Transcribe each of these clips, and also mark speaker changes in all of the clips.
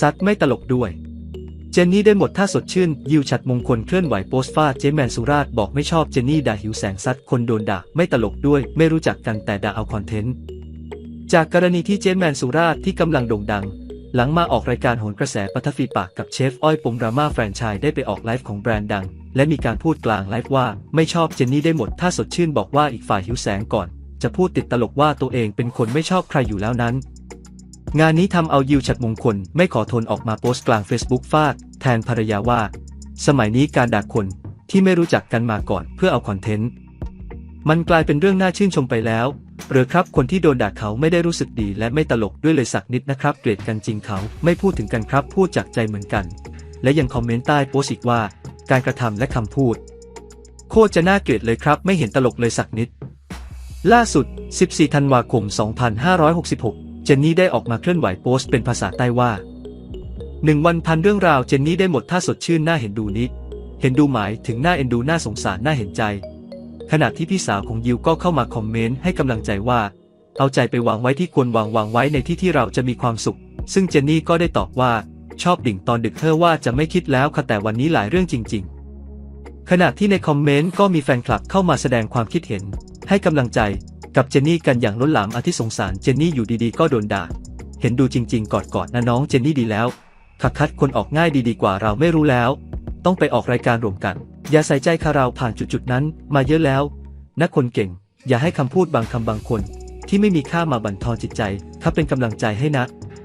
Speaker 1: ซัดไม่ตลกด้วย เจนนี่ได้หมดท่าสดชื่น ยิวฉัดมงคลเคลื่อนไหวโพสต์ฟาเจแมนสุราชบอกไม่ชอบเจนนี่ด่าหิวแสงซัดคนโดนด่าไม่ตลกด้วย ไม่รู้จักกันแต่ด่าเอาคอนเทนต์ จากกรณีที่เจแมนสุราชที่กำลังโด่งดัง หลังมาออกรายการโหนกระแสปัทฟีปากกับเชฟอ้อยปมดราม่าแฟรนไชส์ได้ไปออกไลฟ์ของแบรนด์ดัง และมีการพูดกลางไลฟ์ว่าไม่ชอบเจนนี่ได้หมดถ้าสดชื่นบอกว่าอีกฝ่ายหิวแสงก่อน จะพูดติดตลกว่าตัวเองเป็นคนไม่ชอบใครอยู่แล้วนั้น งานนี้ทำเอายิวฉัดมงคลไม่ขอทนออกมาโพสต์กลาง Facebook ฟาด แทนภรรยาว่า สมัยนี้การด่าคนที่ไม่รู้จักกันมาก่อนเพื่อเอาคอนเทนต์ มันกลายเป็นเรื่องน่าชื่นชมไปแล้วหรือครับคนที่โดนด่าเขาไม่ได้รู้สึกดีและไม่ตลกด้วยเลยสักนิดนะครับ เกลียดกันจริงเขาไม่พูดถึงกันครับพูดจากใจเหมือนกัน และยังคอมเมนต์ใต้โพสต์อีกว่า การกระทำและคำพูด โคตรจะน่าเกลียดเลยครับ ไม่เห็นตลกเลยสักนิด ล่าสุด 14 ธันวาคม 2566 เจนนี่ได้ออกมาเคลื่อนไหวโพสต์เป็นภาษาใต้ว่าหนึ่งวันพันเรื่องราวเจนนี่ได้หมดท่าสดชื่นน่าเห็นดูนี้ เห็นดูหมายถึงน่าเอ็นดูน่าสงสารน่าเห็นใจ ขณะที่พี่สาวของยิวก็เข้ามาคอมเมนต์ให้กำลังใจว่า เอาใจไปวางไว้ที่ควรวางวางไว้ในที่ที่เราจะมีความสุข ซึ่งเจนนี่ก็ได้ตอบว่าชอบดิ่งตอนดึกเธอว่าจะไม่คิดแล้วค่ะแต่วันนี้หลายเรื่องจริง ๆ ขณะที่ในคอมเมนต์ก็มีแฟนคลับเข้ามาแสดงความคิดเห็น ให้กำลังใจ กับเจนนี่กันอย่างล้นหลามอาทิสงสารเจนนี่อยู่ดีๆ ก็โดนด่า เห็นดูจริง ๆ กอดๆนะน้องเจนนี่ดีแล้วขับคัดคนออกง่ายดีๆกว่าเราไม่รู้แล้ว ต้องไปออกรายการรวมกัน อย่าใส่ใจคาเราผ่านจุดๆนั้น มาเยอะแล้วนะคนเก่ง อย่าให้คำพูดบางคำบางคน ที่ไม่มีค่ามาบั่นทอนจิตใจครับเป็นกำลังใจให้นะ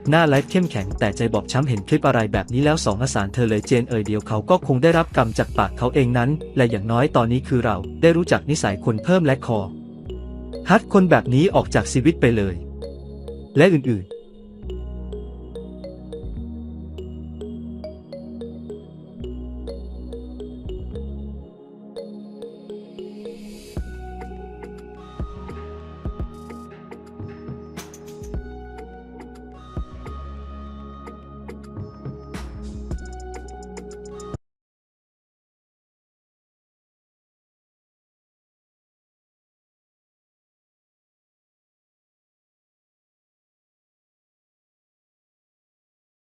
Speaker 1: หน้าไลฟ์เข้มแข็งแต่ใจบอบช้ำเห็นคลิปอะไรแบบนี้แล้วสองอสารเธอเลยเจนเอ่ยเดียวเขาก็คงได้รับกรรมจากปากเขาเองนั้น และอย่างน้อยตอนนี้คือเราได้รู้จักนิสัยคนเพิ่มและคอ ฮัดคนแบบนี้ออกจากชีวิตไปเลย และอื่นๆ